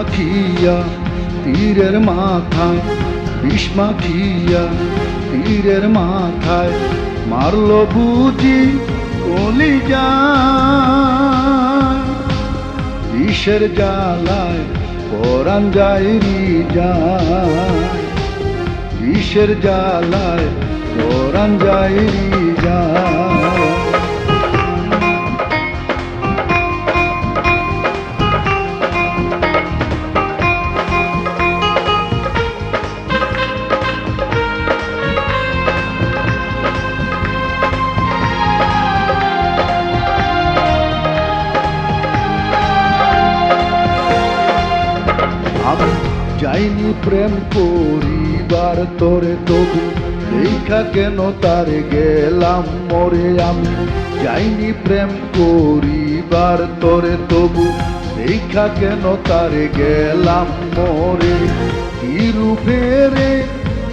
মাখিয়া, তীরের মাথায় বিষ মাখিয়া তীরের মাথায় মারলো বুঝি কলি বিষের জ্বালায় পরাণ যায় রি যায় বিষের জ্বালায় পরাণ যায় রি যায় আমি যাইনি প্রেম করিবার তোরে, তবু দেখা কেন তারে গেলাম মরে আমি? যাইনি প্রেম করিবার তোরে, তবু দেখা কেন তারে গেলাম মরে? কি রূপে রে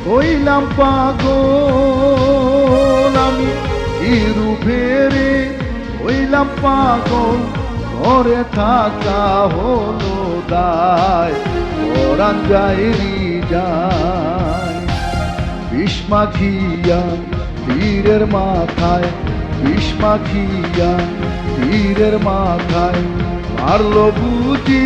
হইলাম পাগল আমি? কি রূপে রে হইলাম পাগল? ঘরে থাকা হলো দায়। পরাণ যায়রি যায়। বিষ মাখিয়া মাথায় বিষ মাখিয়া তীরের মাথায় মারল বুঝি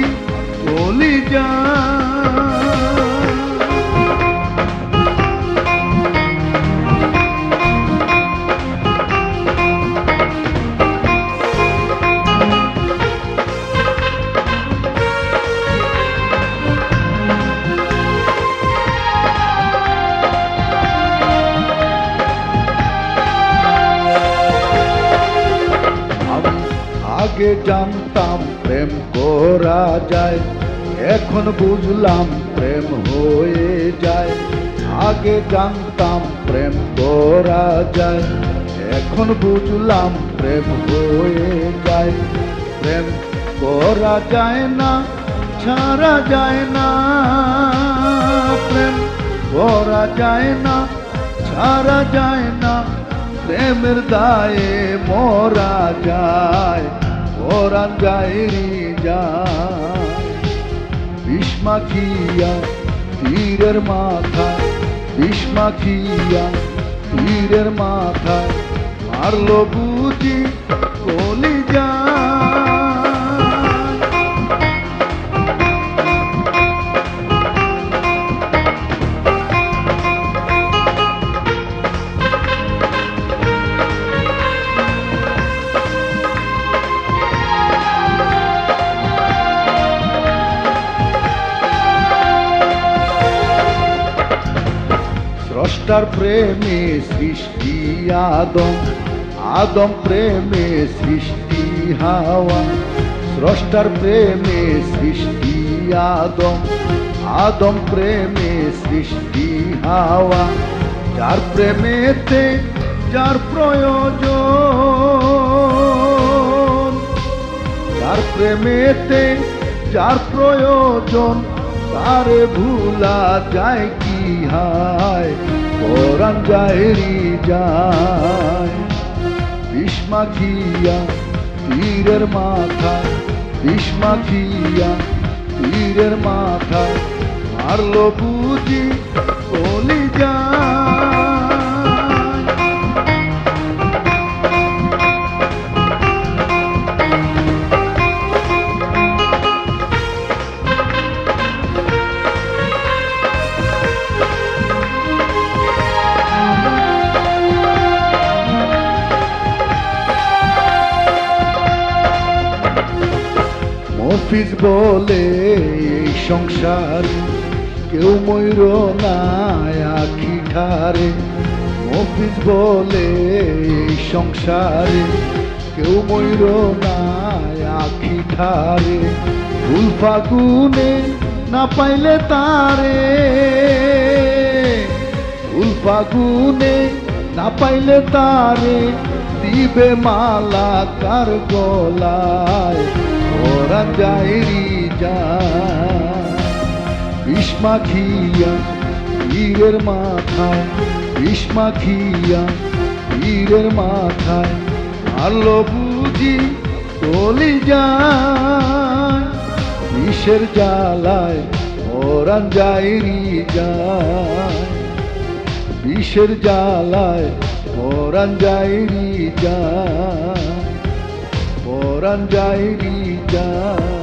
আগে জানতাম প্রেম করা যায়, এখন বুঝলাম প্রেম হয়ে যায়। আগে জানতাম প্রেম করা যায়, এখন বুঝলাম প্রেম হয়ে যায়। প্রেম করা যায় না, ছাড়া যায় না। প্রেম করা যায় না, ছাড়া যায় না। প্রেমের দায়ে মরা যায়। মরা যায়নি যা। যায় বিষ মাখিয়া তীরের মাথা বিষ্মাখিয়া তীরের মাথা, মারলো বুঝি কলি যায় স্রষ্টার প্রেমে সৃষ্টি আদম। আদম প্রেমে সৃষ্টি হাওয়া। স্রষ্টার প্রেমে সৃষ্টি আদম। আদম প্রেমে সৃষ্টি হাওয়া। যার প্রেমেতে যার প্রয়োজন। যার প্রেমেতে যার প্রয়োজন, তারে ভুলা যায় কি হায়? পরাণ যায় রি যায়। বিষ মাখিয়া তীরের মাথা, বিষ মাখিয়া তীরের মাথা, মারলো বুঝি কলি যায় মফিজ বলে এই সংসার, কেউ ময়ূর নাই আখি ঠারে মফিজ বলে এই সংসারে, কেউ ময়ূর নাই আখি ঠারে ফুল ফাগুনে না পাইলে তারে। ফুল ফাগুনে না পাইলে তারে, দিবে মালা কার গলায়। ওরা যাইরি যায় বিষ মাখিয়া তীরের মাথায়, বিষ মাখিয়া তীরের মাথায় মারলো বুঝি চলি যায়। বিষের জ্বালায় পরাণ যাইরি যায় বিষের জ্বালায় পরাণ যাইরি যায় পরাণ যাইরি যায়